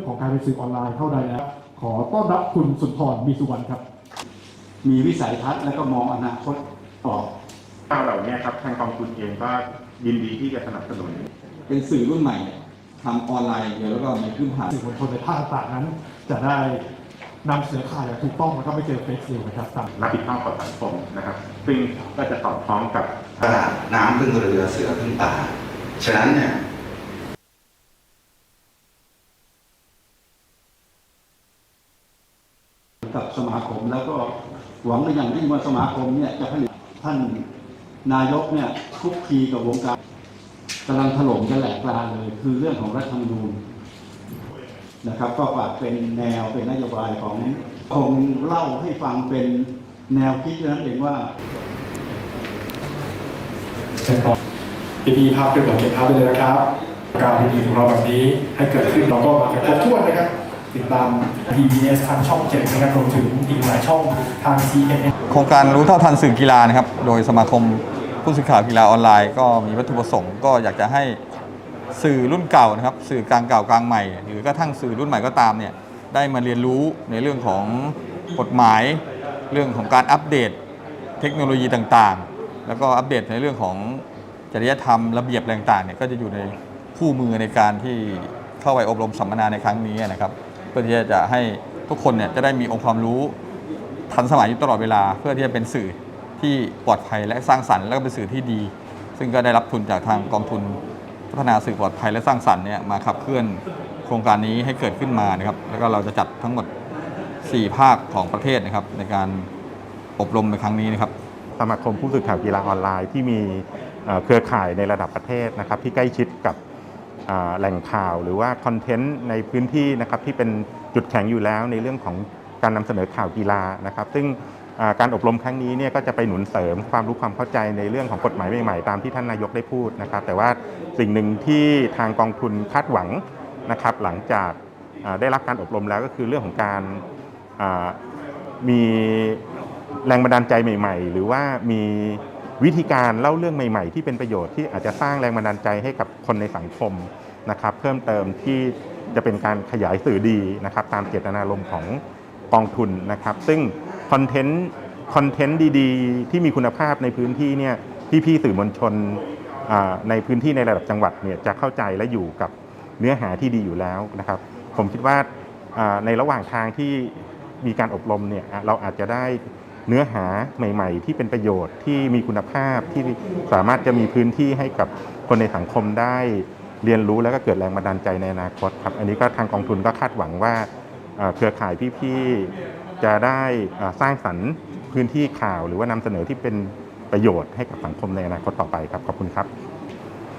รื่องของการเป็นสื่อออนไลน์เข้าได้แล้ว ขอต้อนรับคุณสุนทรมีสุวรรณครับ มีวิสัยทัศน์และก็มองอนาคตต่อข้าวเหล่านี้ครับทางกองทุนเองก็ยินดีที่จะสนับสนุน เป็นสื่อรุ่นใหม่ทำออนไลน์อย่างเดียวแล้วก็มีพื้นฐานสื่อมวลชนในภาคต่างๆนั้น จะได้นำเสนอข่าวอย่างถูกต้องแล้วก็ไม่เจอเฟซนิวนะครับตามรับผิดชอบต่อสังคมนะครับ ซึ่งก็จะสอดคล้องกับตลาดน้ำพึ่งเรือเสือพึ่งป่าฉะนั้นเนี่ย กับสมาคม แล้วก็หวังเป็นอย่างยิ่งว่าสมาคมเนี่ยจะผลิตท่านนายกเนี่ยคุกคีกับวงการกำลังถล่มกันแหลกลานเลย คือเรื่องของรัฐธรรมนูญนะครับ ก็ฝากเป็นแนวเป็นนโยบายของคงเล่าให้ฟังเป็นแนวคิดนั้นเองว่าเชิญครับพี่พีภาพเป็นแบบเก็บภาพไปเลยนะครับ การดีของเราแบบนี้ให้เกิดขึ้นเราก็มาครบถ้วนนะครับ ติดตาม PBS ทางช่องเจ็ดนะครับรวมถึงอีกหลายช่องทาง CNN โครงการรู้เท่าทันสื่อกีฬานะครับ โดยสมาคมผู้สื่อข่าวกีฬาออนไลน์ก็มีวัตถุประสงค์ก็อยากจะให้สื่อรุ่นเก่านะครับ สื่อกลางเก่ากลางใหม่ หรือกระทั่งสื่อรุ่นใหม่ก็ตามเนี่ยได้มาเรียนรู้ในเรื่องของกฎหมาย เรื่องของการอัปเดตเทคโนโลยีต่างๆ แล้วก็อัปเดตในเรื่องของจริยธรรมระเบียบต่างๆเนี่ยก็จะอยู่ในคู่มือในการที่เข้าไปอบรมสัมมนาในครั้งนี้นะครับ เพื่อที่จะให้ทุกคนเนี่ยจะได้มีองค์ความรู้ทันสมัยอยู่ตลอดเวลา เพื่อที่จะเป็นสื่อที่ปลอดภัยและสร้างสรรค์แล้วก็เป็นสื่อที่ดี ซึ่งก็ได้รับทุนจากทางกองทุนพัฒนาสื่อปลอดภัยและสร้างสรรค์เนี่ยมาขับเคลื่อนโครงการนี้ให้เกิดขึ้นมานะครับ แล้วก็เราจะจัดทั้งหมด 4 ภาคของประเทศนะครับ ในการอบรมในครั้งนี้นะครับสมาคมผู้สื่อข่าวกีฬาออนไลน์ที่มีเครือข่ายในระดับประเทศนะครับที่ใกล้ชิดกับ แหล่งข่าวหรือว่าคอนเทนต์ในพื้นที่นะครับที่เป็นจุดแข็งอยู่แล้วในเรื่องของการนำเสนอข่าวกีฬานะครับ ซึ่งการอบรมครั้งนี้เนี่ยก็จะไปหนุนเสริมความรู้ความเข้าใจในเรื่องของกฎหมายใหม่ๆตามที่ท่านนายกได้พูดนะครับ แต่ว่าสิ่งหนึ่งที่ทางกองทุนคาดหวังนะครับ หลังจากได้รับการอบรมแล้วก็คือเรื่องของการมีแรงบันดาลใจใหม่ ๆ หรือว่ามี วิธีการเล่าเรื่องใหม่ ๆ ที่เป็นประโยชน์ที่อาจจะสร้างแรงบันดาลใจให้กับคนในสังคมนะครับ เพิ่มเติมที่จะเป็นการขยายสื่อดีนะครับ ตามเจตนารมณ์ของกองทุนนะครับ ซึ่งคอนเทนต์คอนเทนต์ดีๆ ที่มีคุณภาพในพื้นที่เนี่ยพี่ๆสื่อมวลชนในพื้นที่ในระดับจังหวัดเนี่ยจะเข้าใจและอยู่กับเนื้อหาที่ดีอยู่แล้วนะครับ ผมคิดว่าในระหว่างทางที่มีการอบรมเนี่ยเราอาจจะได้ เนื้อหาใหม่ ๆ ที่เป็นประโยชน์ที่มีคุณภาพที่สามารถจะมีพื้นที่ให้กับคนในสังคมได้ เรียนรู้แล้วก็เกิดแรงบันดาลใจในอนาคตครับ อันนี้ก็ทางกองทุนก็คาดหวังว่าเอ่อเครือข่ายพี่ๆจะได้สร้างสรรค์พื้นที่ข่าว หรือว่านำเสนอที่เป็นประโยชน์ให้กับสังคมในอนาคตต่อไปครับขอบคุณครับ